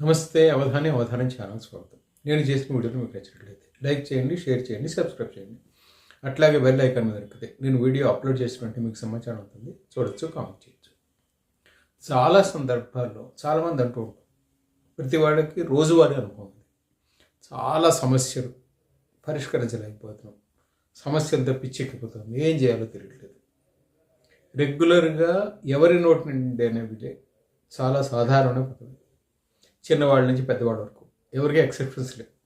నమస్తే అవధాని అవధానం ఛానల్ స్వాగతం. నేను చేసిన వీడియోలు మీకు నచ్చినట్లయితే లైక్ చేయండి షేర్ చేయండి సబ్స్క్రైబ్ చేయండి. అట్లాగే బెల్ ఐకాన్ మీద దొరికితే నేను వీడియో అప్లోడ్ చేసినట్టు మీకు సమాచారం ఉంటుంది. చూడొచ్చు కామెంట్ చేయొచ్చు. చాలా సందర్భాల్లో చాలామంది అంటూ ఉంటారు ప్రతి వాడికి రోజువారీ అనుభవం ఉంది. చాలా సమస్యలు పరిష్కరించలేకపోతున్నాం. సమస్యలతో పిచ్చెక్కిపోతుంది ఏం చేయాలో తెలియట్లేదు. రెగ్యులర్గా ఎవరి నోటి నుండి అనేవి చాలా సాధారణ పదవి చిన్నవాళ్ళ నుంచి పెద్దవాళ్ళ వరకు. ఎవరికి ఎక్సెప్షన్స్ లేవు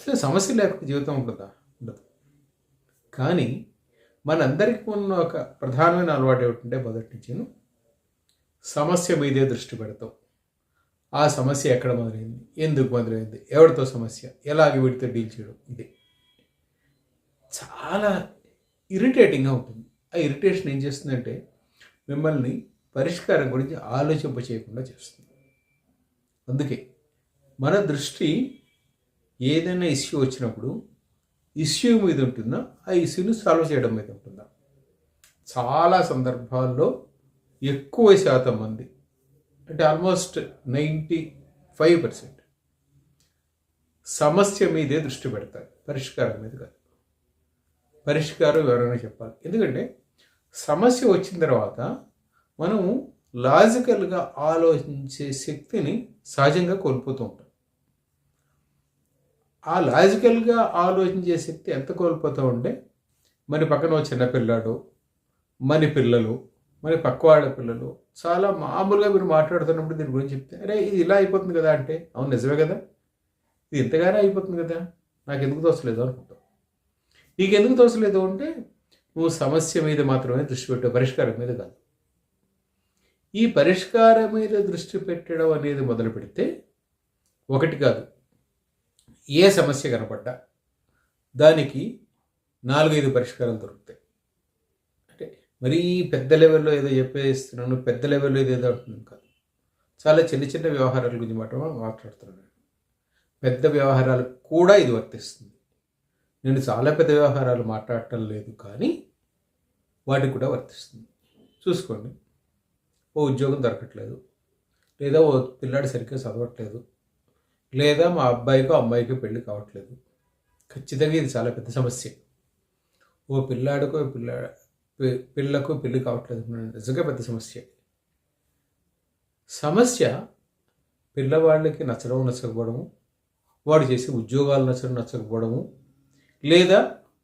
అసలు సమస్య లేకపోతే జీవితం ఉంటుందా? ఉండదు. కానీ మనందరికీ ఉన్న ఒక ప్రధానమైన అలవాటు ఏమిటంటే మొదటి నుంచి సమస్య మీదే దృష్టి పెడతాం. ఆ సమస్య ఎక్కడ మొదలైంది? ఎందుకు మొదలైంది? ఎవరితో సమస్య? ఎలాగ వీటితో డీల్ చేయడం? ఇదే. చాలా ఇరిటేటింగ్గా ఉంటుంది. ఆ ఇరిటేషన్ ఏం చేస్తుందంటే మిమ్మల్ని పరిష్కారం గురించి ఆలోచింప చేయకుండా చేస్తుంది. అందుకే మన దృష్టి ఏదైనా ఇష్యూ వచ్చినప్పుడు ఇష్యూ మీద ఉంటుందా? ఆ ఇష్యూని సాల్వ్ చేయడం మీద ఉంటుందా? చాలా సందర్భాల్లో ఎక్కువ శాతం మంది అంటే ఆల్మోస్ట్ నైంటీ ఫైవ్ పర్సెంట్ సమస్య మీదే దృష్టి పెడతారు. పరిష్కారం మీద కాదు. పరిష్కారం ఎవరైనా చెప్పాలి. ఎందుకంటే సమస్య వచ్చిన తర్వాత మనము లాజికల్గా ఆలోచించే శక్తిని సహజంగా కోల్పోతూ ఉంటాం. ఆ లాజికల్గా ఆలోచించే శక్తి ఎంత కోల్పోతూ ఉంటే మరి పక్కన ఓ మరి మన పిల్లలు మరి పక్కవాళ్ళ పిల్లలు చాలా మామూలుగా మీరు మాట్లాడుతున్నప్పుడు దీని గురించి చెప్తే అరే ఇది ఇలా అయిపోతుంది కదా అంటే అవును నిజమే కదా. ఇది ఇంతగానే అయిపోతుంది కదా. నాకు ఎందుకు తోచలేదు అనుకుంటాం. నీకు ఎందుకు తోచలేదు అంటే నువ్వు సమస్య మీద మాత్రమే దృష్టి పెట్టావు పరిష్కారం మీద కాదు. ఈ పరిష్కారం మీద దృష్టి పెట్టడం అనేది మొదలు పెడితే ఒకటి కాదు ఏ సమస్య కనపడ్డా దానికి నాలుగైదు పరిష్కారాలు దొరుకుతాయి. అంటే మరీ పెద్ద లెవెల్లో ఏదో చెప్పేస్తున్నాను పెద్ద లెవెల్లో ఏదో అంటున్నాను కాదు. చాలా చిన్న చిన్న వ్యవహారాల గురించి మాత్రమే మాట్లాడుతున్నాను. పెద్ద వ్యవహారాలు కూడా ఇది వర్తిస్తుంది. నేను చాలా పెద్ద వ్యవహారాలు మాట్లాడటం లేదు కానీ వాటికి కూడా వర్తిస్తుంది. చూసుకోండి. ఓ ఉద్యోగం దొరకట్లేదు. లేదా ఓ పిల్లాడు సరిగ్గా చదవట్లేదు. లేదా మా అబ్బాయికో అమ్మాయికో పెళ్ళి కావట్లేదు. ఖచ్చితంగా ఇది చాలా పెద్ద సమస్య. ఓ పిల్లాడికో పిల్ల పిల్లకు పెళ్ళి కావట్లేదు నిజంగా పెద్ద సమస్య. సమస్య పిల్లవాళ్ళకి నచ్చడం నచ్చకపోవడము వాడు చేసే ఉద్యోగాలు నచ్చడం నచ్చకపోవడము లేదా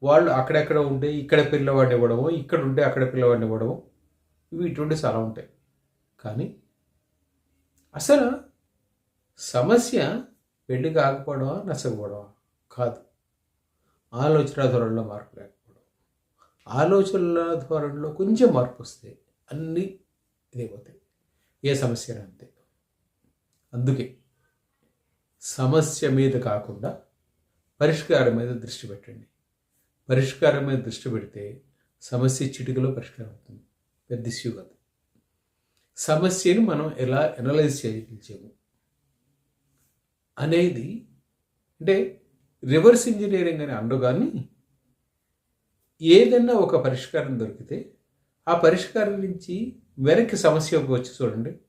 వాళ్ళు అక్కడెక్కడ ఉంటే ఇక్కడ పిల్లవాడిని ఇవ్వడము ఇక్కడ ఉంటే అక్కడ పిల్లవాడిని ఇవ్వడము ఇవి ఇటువంటి చాలా ఉంటాయి. కానీ అసలు సమస్య పెళ్ళి కాకపోవడమా నచ్చకపోవడమా? కాదు. ఆలోచన ధోరణిలో మార్పు లేకపోవడం. ఆలోచనల ధోరణిలో కొంచెం మార్పు వస్తే అన్నీ ఇదైపోతాయి ఏ సమస్య అంతే. అందుకే సమస్య మీద కాకుండా పరిష్కారం మీద దృష్టి పెట్టండి. పరిష్కారం మీద దృష్టి పెడితే సమస్య చిటికలో పరిష్కారం అవుతుంది. పెద్ద ఇష్యూ కాదు. సమస్యని మనం ఎలా ఎనలైజ్ చేయించాము? అనేది అంటే రివర్స్ ఇంజనీరింగ్ అని అండు ఏదైనా ఒక పరిష్కారం దొరికితే ఆ పరిష్కారం నుంచి వెనక్కి సమస్య వచ్చి చూడండి.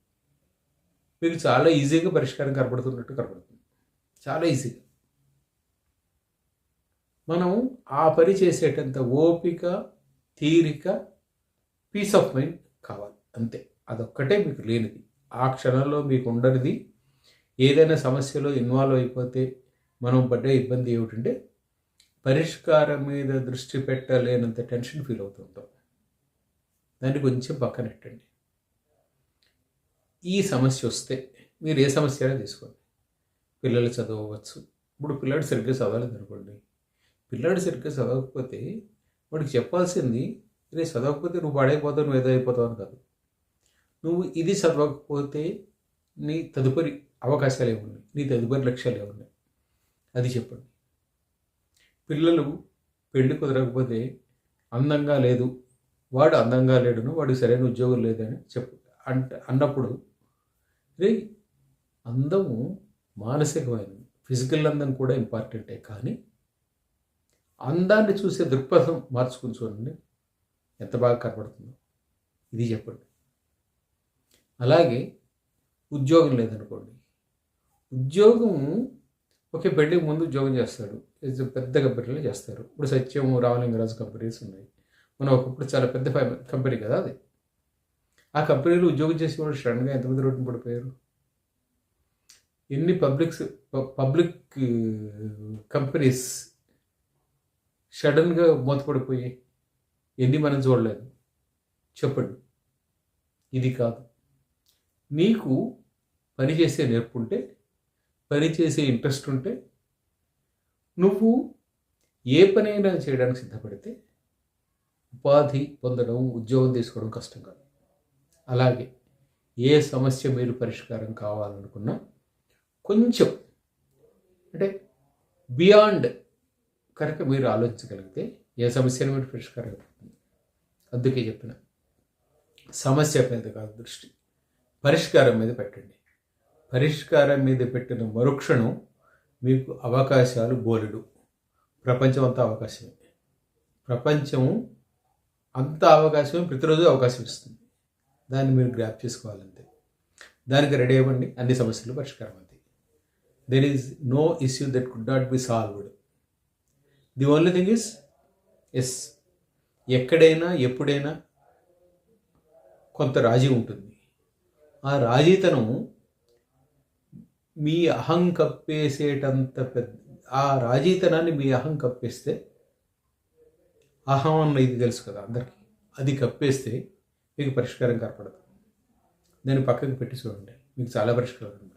మీకు చాలా ఈజీగా పరిష్కారం కనపడుతున్నట్టు కనపడుతుంది. చాలా ఈజీగా మనం ఆ పని చేసేటంత ఓపిక తీరిక పీస్ ఆఫ్ మైండ్ కావాలి. అంతే. అదొక్కటే మీకు లేనిది. ఆ క్షణంలో మీకు ఉండనిది. ఏదైనా సమస్యలో ఇన్వాల్వ్ అయిపోతే మనం పడ్డే ఇబ్బంది ఏమిటంటే పరిష్కారం మీద దృష్టి పెట్టలేనంత టెన్షన్ ఫీల్ అవుతుంటాం. దాన్ని కొంచెం పక్కనెట్టండి ఈ సమస్య వస్తే మీరు ఏ సమస్య అయినా తీసుకోండి. పిల్లలు చదవవచ్చు. ఇప్పుడు పిల్లాడు సరిగ్గా చదవలేదు అనుకోండి పిల్లాడు సరిగ్గా చదవకపోతే వాడికి చెప్పాల్సింది రే చదవకపోతే నువ్వు పాడైపోతావు నువ్వు ఏదో అయిపోతావు అని కాదు. నువ్వు ఇది చదవకపోతే నీ తదుపరి అవకాశాలు ఏమున్నాయి నీ తదుపరి లక్ష్యాలు ఏమున్నాయి అది చెప్పండి. పిల్లలు పెళ్ళి కుదరకపోతే అందంగా లేదు. వాడు అందంగా లేడును వాడికి సరైన ఉద్యోగం లేదని చెప్పు. అంట అన్నప్పుడు రే అందము మానసికమైనది ఫిజికల్ అందం కూడా ఇంపార్టెంటే కానీ అందాన్ని చూసే దృక్పథం మార్చుకుని చూడండి. ఎంత బాగా కనపడుతుందో ఇది చెప్పండి. అలాగే ఉద్యోగం లేదనుకోండి. ఉద్యోగం ఒకే బిడ్డకి ముందు ఉద్యోగం చేస్తాడు. పెద్ద కంపెనీలో చేస్తారు. ఇప్పుడు సత్యం రామలింగరాజు కంపెనీస్ ఉన్నాయి. మనం ఒకప్పుడు చాలా పెద్ద కంపెనీ కదా అది. ఆ కంపెనీలో ఉద్యోగం చేసేవాడు సడన్గా ఎంతమంది రోడ్డు పడిపోయారు? ఎన్ని పబ్లిక్స్ పబ్లిక్ కంపెనీస్ సడన్గా మూతపడిపోయి ఎన్ని మనం చూడలేదు? చెప్పండి. ఇది కాదు. నీకు పని చేసే నేర్పు ఉంటే పని చేసే ఇంట్రెస్ట్ ఉంటే నువ్వు ఏ పనైనా చేయడానికి సిద్ధపడితే ఉపాధి పొందడం ఉద్యోగం తీసుకోవడం కష్టం కాదు. అలాగే ఏ సమస్య మీరు పరిష్కారం కావాలనుకున్నా కొంచెం అంటే బియాండ్ కనుక మీరు ఆలోచించగలిగితే ఏ సమస్యను మీరు పరిష్కారం అవుతుంది అందుకే చెప్పిన సమస్య పెద్ద కాదు దృష్టి పరిష్కారం మీద పెట్టండి. పరిష్కారం మీద పెట్టిన మరుక్షణం మీకు అవకాశాలు బోలెడు. ప్రపంచం అంతా అవకాశమే. ప్రపంచం అంత అవకాశం ప్రతిరోజు అవకాశం ఇస్తుంది. దాన్ని మీరు గ్రాప్ చేసుకోవాలంతే. దానికి రెడీ అవ్వండి. అన్ని సమస్యలు పరిష్కారం అవుతాయి. There is no issue that could not be solved the only thing is yes ఎక్కడైనా ఎప్పుడైనా కొంత రాజీ ఉంటుంది. ఆ రాజీతనం మీ అహం కప్పేసేటంత పెద్ద ఆ రాజీతనాన్ని మీ అహం కప్పేస్తే అహం అన్న ఇది తెలుసు కదా అందరికీ. అది కప్పేస్తే మీకు పరిష్కారం కనపడదు. దాన్ని పక్కకి పెట్టి చూడండి. మీకు చాలా పరిష్కారం ఉంటుంది